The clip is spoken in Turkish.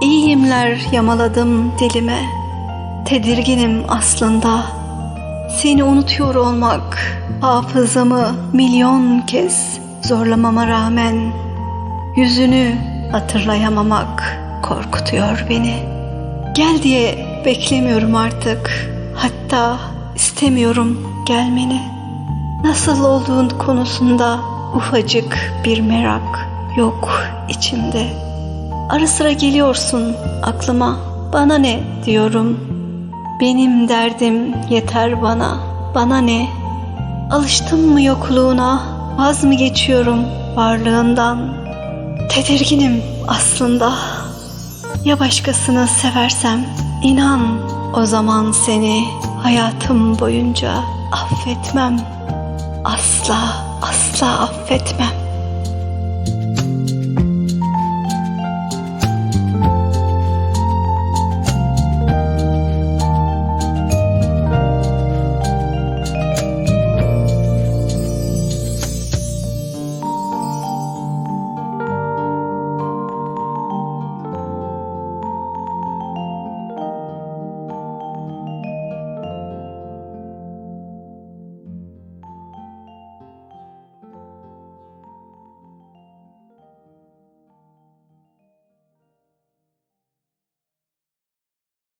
iyiyimler yamaladım dilime. Tedirginim aslında. Seni unutuyor olmak hafızamı milyon kez zorlamama rağmen yüzünü hatırlayamamak korkutuyor beni. Gel diye beklemiyorum artık. Hatta istemiyorum gelmeni. Nasıl olduğun konusunda ufacık bir merak yok içimde. Ara sıra geliyorsun aklıma. Bana ne diyorum. Benim derdim yeter bana. Bana ne? Alıştım mı yokluğuna? Vaz mı geçiyorum varlığından? Tedirginim aslında. Ya başkasını seversem? İnan o zaman seni hayatım boyunca affetmem. Asla asla affetmem.